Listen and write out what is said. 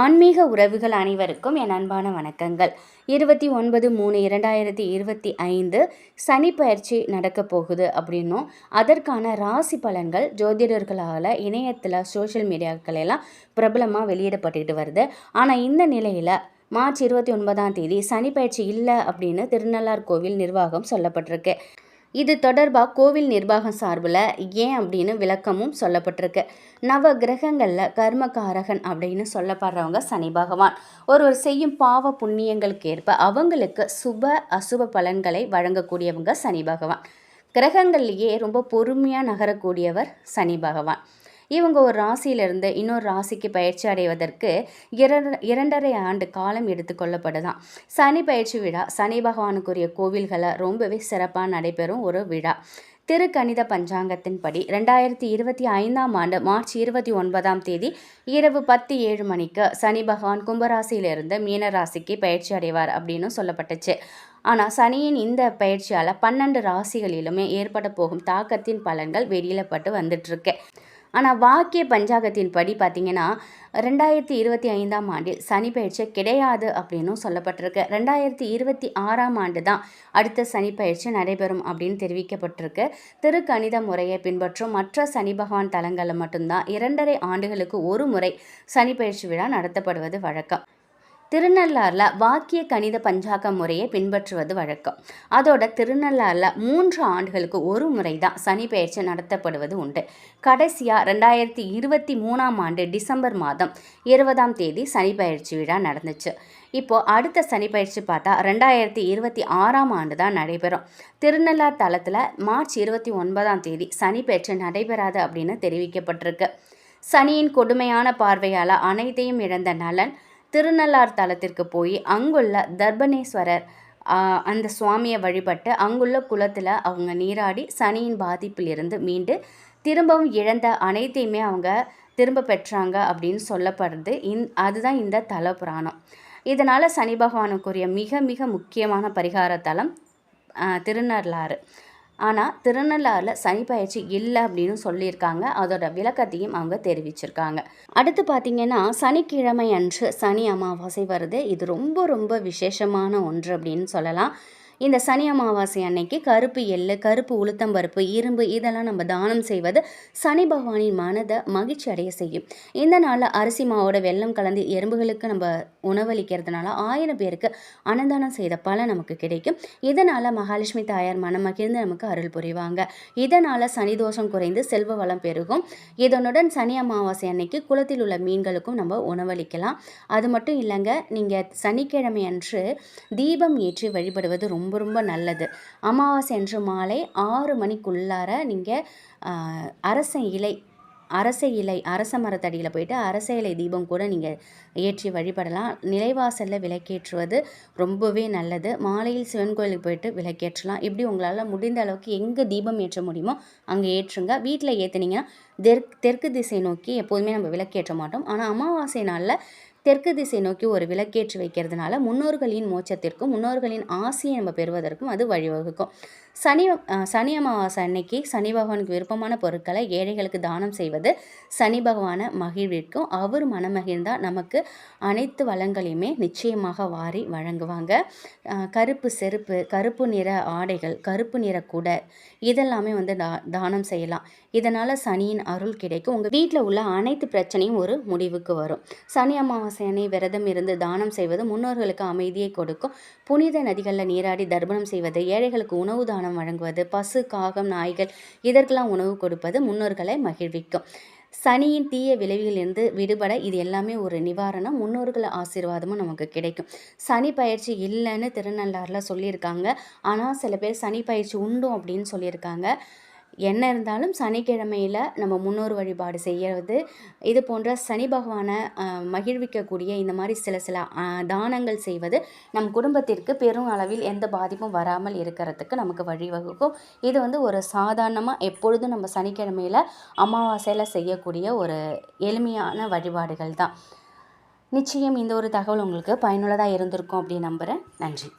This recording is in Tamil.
ஆன்மீக உறவுகள் அனைவருக்கும் என் அன்பான வணக்கங்கள். இருபத்தி ஒன்பது மூணு இரண்டாயிரத்தி இருபத்தி ஐந்து சனி பயிற்சி நடக்க போகுது அப்படின்னும் அதற்கான ராசி பலன்கள் ஜோதிடர்களால் இணையத்தில் சோஷியல் மீடியாக்கள் எல்லாம் பிரபலமாக வெளியிடப்பட்டுட்டு வருது. ஆனால் இந்த நிலையில் மார்ச் இருபத்தி ஒன்பதாம் தேதி சனி பயிற்சி இல்லை அப்படின்னு திருநள்ளார் கோவில் நிர்வாகம் சொல்லப்பட்டிருக்கு. இது தொடர்பாக கோவில் நிர்வாகம் சார்பில் ஏன் அப்படின்னு விளக்கமும் சொல்லப்பட்டிருக்கு. நவ கிரகங்களில் கர்மகாரகன் அப்படின்னு சொல்லப்படுறவங்க சனி பகவான். ஒருவர் செய்யும் பாவ புண்ணியங்களுக்கு ஏற்ப அவங்களுக்கு சுப அசுப பலன்களை வழங்கக்கூடியவங்க சனி பகவான். கிரகங்கள்லேயே ரொம்ப பொறுமையாக நகரக்கூடியவர் சனி பகவான். இவங்க ஒரு ராசியிலிருந்து இன்னொரு ராசிக்கு பயிற்சி அடைவதற்கு இரண்டு இரண்டரை ஆண்டு காலம் எடுத்துக்கொள்ளப்படுதான் சனி பயிற்சி விழா சனி பகவானுக்குரிய கோவில்களை ரொம்பவே சிறப்பாக நடைபெறும் ஒரு விழா. திருக்கணித பஞ்சாங்கத்தின்படி ரெண்டாயிரத்தி இருபத்தி ஐந்தாம் ஆண்டு மார்ச் இருபத்தி ஒன்பதாம் தேதி இரவு பத்து ஏழு மணிக்கு சனி பகவான் கும்பராசியிலிருந்து மீனராசிக்கு பயிற்சி அடைவார் அப்படின்னு சொல்லப்பட்டுச்சு. ஆனால் சனியின் இந்த பயிற்சியால் பன்னெண்டு ராசிகளிலுமே ஏற்பட போகும் தாக்கத்தின் பலன்கள் வெளியிடப்பட்டு வந்துட்டுருக்கு. ஆனால் வாக்கிய பஞ்சாங்கத்தின் படி பார்த்திங்கன்னா ரெண்டாயிரத்தி இருபத்தி ஐந்தாம் ஆண்டில் சனி பயிற்சி கிடையாது அப்படின்னும் சொல்லப்பட்டிருக்கு. ரெண்டாயிரத்தி இருபத்தி ஆறாம் ஆண்டு தான் அடுத்த சனி பயிற்சி நடைபெறும் அப்படின்னு தெரிவிக்கப்பட்டிருக்கு. திருக்கணித முறையை பின்பற்றும் மற்ற சனி பகவான் தலங்களில் மட்டும்தான் இரண்டரை ஆண்டுகளுக்கு ஒரு முறை சனி பயிற்சி விழா நடத்தப்படுவது வழக்கம். திருநள்ளாறில் வாக்கிய கணித பஞ்சாக்க முறையை பின்பற்றுவது வழக்கம். அதோட திருநள்ளாறில் மூன்று ஆண்டுகளுக்கு ஒரு முறை தான் சனி பயிற்சி நடத்தப்படுவது உண்டு. கடைசியாக ரெண்டாயிரத்தி இருபத்தி மூணாம் ஆண்டு டிசம்பர் மாதம் இருபதாம் தேதி சனி பயிற்சி விழா நடந்துச்சு. இப்போது அடுத்த சனி பயிற்சி பார்த்தா ரெண்டாயிரத்தி இருபத்தி ஆறாம் ஆண்டு தான் நடைபெறும். திருநள்ளார் தளத்தில் மார்ச் இருபத்தி ஒன்பதாம் தேதி சனி பயிற்சி நடைபெறாது அப்படின்னு தெரிவிக்கப்பட்டிருக்கு. சனியின் கொடுமையான பார்வையால் அனைத்தையும் இழந்த நலன் திருநள்ளார் தலத்திற்கு போய் அங்குள்ள தர்பணேஸ்வரர் அந்த சுவாமியை வழிபட்டு அங்குள்ள குளத்தில் அவங்க நீராடி சனியின் பாதிப்பிலிருந்து மீண்டு திரும்பவும் இழந்த அனைத்தையுமே அவங்க திரும்ப பெற்றாங்க அப்படின்னு சொல்லப்படுறது இந் அதுதான் இந்த தல புராணம் இதனால் சனி பகவானுக்குரிய மிக மிக முக்கியமான பரிகார தலம் திருநள்ளாறு. ஆனால் திருநள்ளாறில் சனி பயிற்சி இல்லை அப்படின்னு சொல்லியிருக்காங்க. அதோட விளக்கத்தையும் அவங்க தெரிவிச்சிருக்காங்க. அடுத்து பார்த்திங்கன்னா சனிக்கிழமை அன்று சனி அமாவாசை வருது. இது ரொம்ப ரொம்ப விசேஷமான ஒன்று அப்படின்னு சொல்லலாம். இந்த சனி அமாவாசை அன்னைக்கு கருப்பு எள்ளு கருப்பு உளுத்தம்பருப்பு இரும்பு இதெல்லாம் நம்ம தானம் செய்வது சனி பகவானின் மனதை மகிழ்ச்சி அடைய செய்யும். இந்த நாளில் அரிசி மாவோட வெள்ளம் கலந்து எறும்புகளுக்கு நம்ம உணவளிக்கிறதுனால ஆயிரம் பேருக்கு அன்னதானம் செய்த பலன் நமக்கு கிடைக்கும். இதனால் மகாலட்சுமி தாயார் மனம் மகிழ்ந்து நமக்கு அருள் புரிவாங்க. இதனால் சனி தோஷம் குறைந்து செல்வ வளம் பெருகும். இதனுடன் சனி அமாவாசை அன்னைக்கு குளத்தில் உள்ள மீன்களுக்கும் நம்ம உணவளிக்கலாம். அது மட்டும் இல்லைங்க நீங்கள் சனிக்கிழமை அன்று தீபம் ஏற்றி வழிபடுவது ரொம்ப ரொம்ப ரொம்ப நல்லது. அமாவாசை அன்று மாலை ஆறு மணிக்குள்ளார நீங்கள் அரச இலை அரச இலை அரச மரத்தடியில் போயிட்டு அரச இலை தீபம் கூட நீங்கள் ஏற்றி வழிபடலாம். நிலைவாசலில் விளக்கேற்றுவது ரொம்பவே நல்லது. மாலையில் சிவன் கோயிலுக்கு போயிட்டு விளக்கேற்றலாம். இப்படி உங்களால் முடிந்த அளவுக்கு எங்கே தீபம் ஏற்ற முடியுமோ அங்கே ஏற்றுங்க. வீட்டில் ஏற்றுனீங்கன்னா தெற்கு தெற்கு திசை நோக்கி எப்போதுமே நம்ம விளக்கேற்ற மாட்டோம். ஆனால் அமாவாசை நாளில் தெற்கு திசை நோக்கி ஒரு விளக்கேற்றி வைக்கிறதுனால முன்னோர்களின் மோட்சத்திற்கும் முன்னோர்களின் ஆசையை நம்ம பெறுவதற்கும் அது வழிவகுக்கும். சனி சனி அமாவாசை அன்னைக்கு சனி பகவானுக்கு விருப்பமான பொருட்களை ஏழைகளுக்கு தானம் செய்வது சனி பகவானை மகிழ்விற்கும் அவர் மனமகிழ்ந்தால் நமக்கு அனைத்து வளங்களையுமே நிச்சயமாக வாரி வழங்குவாங்க. கருப்பு செருப்பு கருப்பு நிற ஆடைகள் கருப்பு நிற குடை இதெல்லாமே வந்து தா தானம் செய்யலாம். இதனால் சனியின் அருள் கிடைக்கும். உங்கள் வீட்டில் உள்ள அனைத்து பிரச்சனையும் ஒரு முடிவுக்கு வரும். சனி அமாவாசை அன்னை விரதம் இருந்து தானம் செய்வது முன்னோர்களுக்கு அமைதியை கொடுக்கும். புனித நதிகளில் நீராடி தர்ப்பணம் செய்வது ஏழைகளுக்கு உணவு தானம் வழங்குவது பசு காகம் நாய்கள் இதற்கெல்லாம் உணவு கொடுப்பது முன்னோர்களை மகிழ்விக்கும். சனியின் தீய விளைவுகளிலிருந்து விடுபட இது எல்லாமே ஒரு நிவாரணம் முன்னோர்கள் ஆசீர்வாதமும் நமக்கு கிடைக்கும். சனி பயிற்சி இல்லைன்னு திருநள்ளாறில் சொல்லியிருக்காங்க. ஆனால் சில பேர் சனி பயிற்சி உண்டும் அப்படின்னு சொல்லியிருக்காங்க. என்ன இருந்தாலும் சனிக்கிழமையில் நம்ம முன்னோர் வழிபாடு செய்கிறது இது போன்ற சனி பகவானை மகிழ்விக்கக்கூடிய இந்த மாதிரி சில சில தானங்கள் செய்வது நம் குடும்பத்திற்கு பெரும் அளவில் எந்த பாதிப்பும் வராமல் இருக்கிறதுக்கு நமக்கு வழிவகுக்கும். இது வந்து ஒரு சாதாரணமாக எப்பொழுதும் நம்ம சனிக்கிழமையில் அமாவாசையில் செய்யக்கூடிய ஒரு எளிமையான வழிபாடுகள் தான். நிச்சயம் இந்த ஒரு தகவல் உங்களுக்கு பயனுள்ளதாக இருந்திருக்கும் அப்படின்னு நம்புகிறேன் நன்றி.